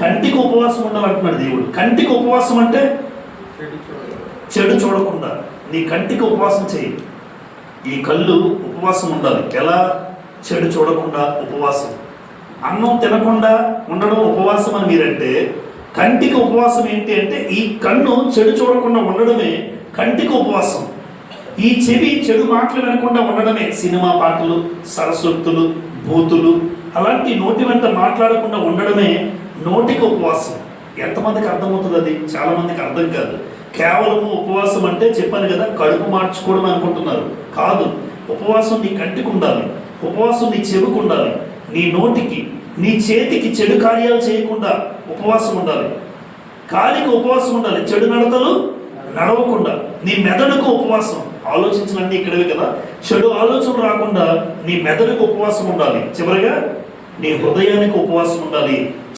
కంటికి ఉపవాసం ఉండాలంటున్నాడు దేవుడు. కంటికి ఉపవాసం అంటే చెడు చూడకుండా. నీ కంటికి ఉపవాసం చేయి. ఈ కళ్ళు ఉపవాసం ఉండాలి. ఎలా? చెడు చూడకుండా ఉపవాసం. అన్నం తినకుండా ఉండడం ఉపవాసం అని మీరంటే కంటికి ఉపవాసం ఏంటి అంటే ఈ కన్ను చెడు చూడకుండా ఉండడమే కంటికి ఉపవాసం. ఈ చెవి చెడు మాటలు వినకుండా ఉండడమే సినిమా పాటలు సరస్వతులు భూతులు అలాంటి నోటి వెంట మాట్లాడకుండా ఉండడమే నోటికి ఉపవాసం. ఎంతమందికి అర్థమవుతుంది అది? చాలామందికి అర్థం కాదు. కేవలము ఉపవాసం అంటే చెప్పాను కదా కడుపు మార్చుకోవడం అనుకుంటున్నారు. కాదు. ఉపవాసం నీ కంటికి ఉండాలి. ఉపవాసం నీ చెవికి ఉండాలి. నీ నోటికి నీ చేతికి చెడు కార్యాలు చేయకుండా ఉపవాసం ఉండాలి. కాలికి ఉపవాసం ఉండాలి. చెడు నడతలు నడవకుండా. నీ మెదడుకు ఉపవాసం. ఆలోచించినన్నీ ఇక్కడవే కదా. చెడు ఆలోచన రాకుండా నీ మెదడుకు ఉపవాసం ఉండాలి. చివరిగా నీ హృదయానికి ఉపవాసం ఉండాలి.